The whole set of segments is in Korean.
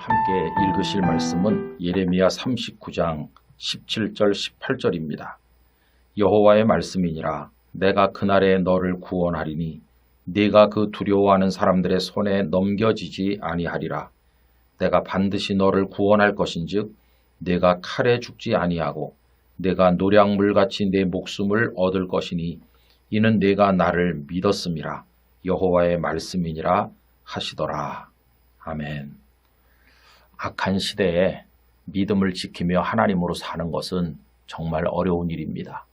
함께 읽으실 말씀은 예레미야 39장 17절 18절입니다. 여호와의 말씀이니라 내가 그날에 너를 구원하리니 네가 그 두려워하는 사람들의 손에 넘겨지지 아니하리라. 내가 반드시 너를 구원할 것인즉 내가 칼에 죽지 아니하고 내가 노량물같이 내 목숨을 얻을 것이니 이는 내가 나를 믿었음이라 여호와의 말씀이니라 하시더라. 아멘. 악한 시대에 믿음을 지키며 하나님으로 사는 것은 정말 어려운 일입니다.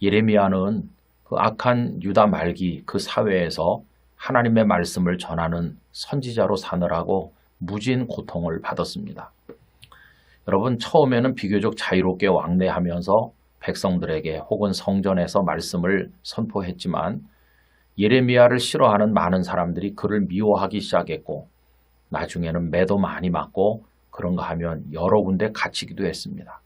예레미야는 그 악한 유다 말기 그 사회에서 하나님의 말씀을 전하는 선지자로 사느라고 무진 고통을 받았습니다. 여러분, 처음에는 비교적 자유롭게 왕래하면서 백성들에게 혹은 성전에서 말씀을 선포했지만 예레미야를 싫어하는 많은 사람들이 그를 미워하기 시작했고 나중에는 매도 많이 맞고 그런가 하면 여러 군데 갇히기도 했습니다.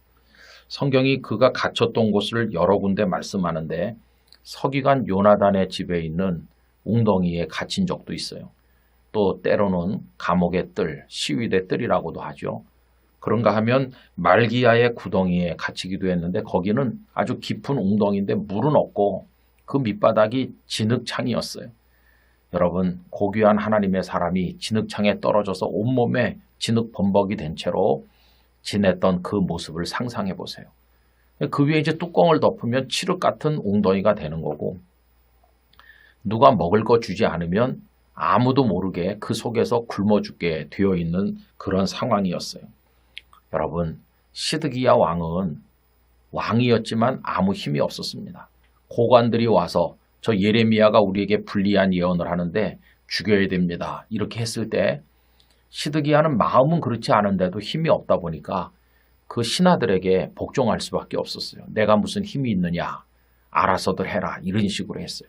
성경이 그가 갇혔던 곳을 여러 군데 말씀하는데 서기관 요나단의 집에 있는 웅덩이에 갇힌 적도 있어요. 또 때로는 감옥의 뜰, 시위대 뜰이라고도 하죠. 그런가 하면 말기야의 구덩이에 갇히기도 했는데 거기는 아주 깊은 웅덩이인데 물은 없고 그 밑바닥이 진흙창이었어요. 여러분, 고귀한 하나님의 사람이 진흙창에 떨어져서 온몸에 진흙 범벅이 된 채로 지냈던 그 모습을 상상해 보세요. 그 위에 이제 뚜껑을 덮으면 칠흑 같은 웅덩이가 되는 거고, 누가 먹을 거 주지 않으면 아무도 모르게 그 속에서 굶어 죽게 되어 있는 그런 상황이었어요. 여러분, 시드기야 왕은 왕이었지만 아무 힘이 없었습니다. 고관들이 와서 저 예레미야가 우리에게 불리한 예언을 하는데 죽여야 됩니다. 이렇게 했을 때 시드기야는 마음은 그렇지 않은데도 힘이 없다 보니까 그 신하들에게 복종할 수밖에 없었어요. 내가 무슨 힘이 있느냐? 알아서들 해라. 이런 식으로 했어요.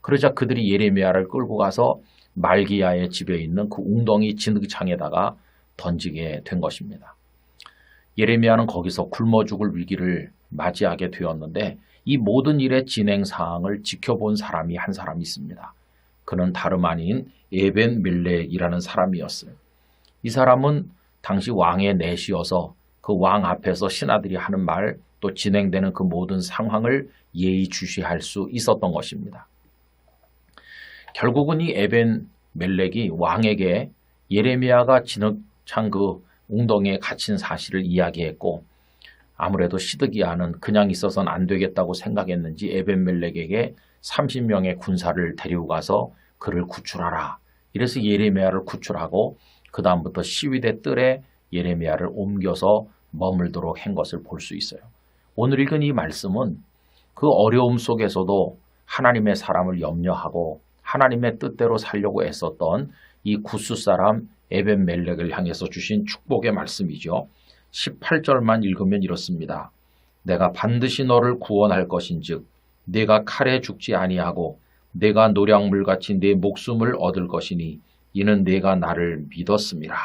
그러자 그들이 예레미야를 끌고 가서 말기야의 집에 있는 그 웅덩이 진흙창에다가 던지게 된 것입니다. 예레미야는 거기서 굶어 죽을 위기를 맞이하게 되었는데 이 모든 일의 진행 사항을 지켜본 사람이 한 사람이 있습니다. 그는 다름 아닌 에벤 밀렉이라는 사람이었어요. 이 사람은 당시 왕의 내시여서 그 왕 앞에서 신하들이 하는 말 또 진행되는 그 모든 상황을 예의주시할 수 있었던 것입니다. 결국은 이 에벤 멜렉이 왕에게 예레미야가 진흙창 그 웅덩이에 갇힌 사실을 이야기했고 아무래도 시드기야는 그냥 있어서는 안 되겠다고 생각했는지 에벤멜렉에게 30명의 군사를 데리고 가서 그를 구출하라. 이래서 예레미야를 구출하고 그 다음부터 시위대 뜰에 예레미야를 옮겨서 머물도록 한 것을 볼 수 있어요. 오늘 읽은 이 말씀은 그 어려움 속에서도 하나님의 사람을 염려하고 하나님의 뜻대로 살려고 애썼던 이 구스 사람 에벤멜렉을 향해서 주신 축복의 말씀이죠. 18절만 읽으면 이렇습니다. 내가 반드시 너를 구원할 것인즉 내가 칼에 죽지 아니하고 내가 노량물같이 내 목숨을 얻을 것이니 이는 내가 나를 믿었습니다.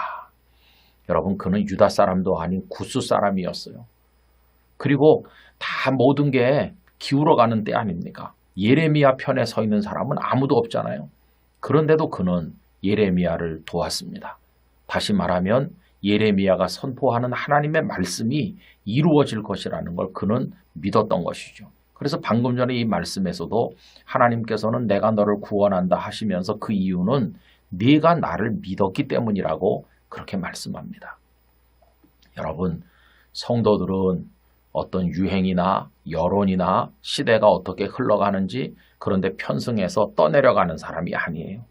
여러분 그는 유다 사람도 아닌 구스 사람이었어요. 그리고 다 모든 게 기울어가는 때 아닙니까? 예레미야 편에 서 있는 사람은 아무도 없잖아요. 그런데도 그는 예레미야를 도왔습니다. 다시 말하면 예레미야가 선포하는 하나님의 말씀이 이루어질 것이라는 걸 그는 믿었던 것이죠. 그래서 방금 전에 이 말씀에서도 하나님께서는 내가 너를 구원한다 하시면서 그 이유는 네가 나를 믿었기 때문이라고 그렇게 말씀합니다. 여러분, 성도들은 어떤 유행이나 여론이나 시대가 어떻게 흘러가는지 그런데 편승해서 떠내려가는 사람이 아니에요.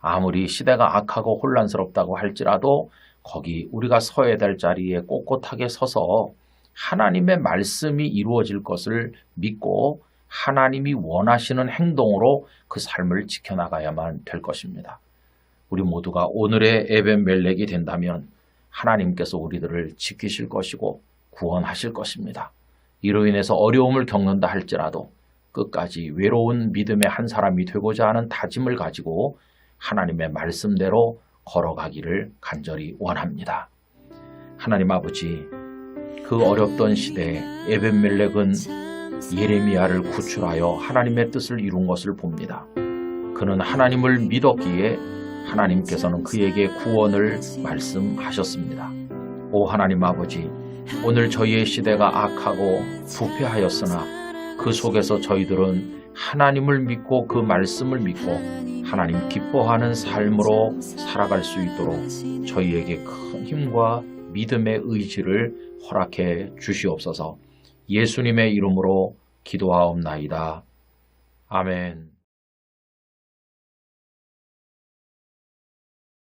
아무리 시대가 악하고 혼란스럽다고 할지라도 거기 우리가 서야 될 자리에 꼿꼿하게 서서 하나님의 말씀이 이루어질 것을 믿고 하나님이 원하시는 행동으로 그 삶을 지켜나가야만 될 것입니다. 우리 모두가 오늘의 에벤 멜렉이 된다면 하나님께서 우리들을 지키실 것이고 구원하실 것입니다. 이로 인해서 어려움을 겪는다 할지라도 끝까지 외로운 믿음의 한 사람이 되고자 하는 다짐을 가지고 하나님의 말씀대로 걸어가기를 간절히 원합니다. 하나님 아버지, 그 어렵던 시대에 에벤멜렉은 예레미야를 구출하여 하나님의 뜻을 이룬 것을 봅니다. 그는 하나님을 믿었기에 하나님께서는 그에게 구원을 말씀하셨습니다. 오 하나님 아버지, 오늘 저희의 시대가 악하고 부패하였으나 그 속에서 저희들은 하나님을 믿고 그 말씀을 믿고 하나님 기뻐하는 삶으로 살아갈 수 있도록 저희에게 큰 힘과 믿음의 의지를 허락해 주시옵소서 예수님의 이름으로 기도하옵나이다. 아멘.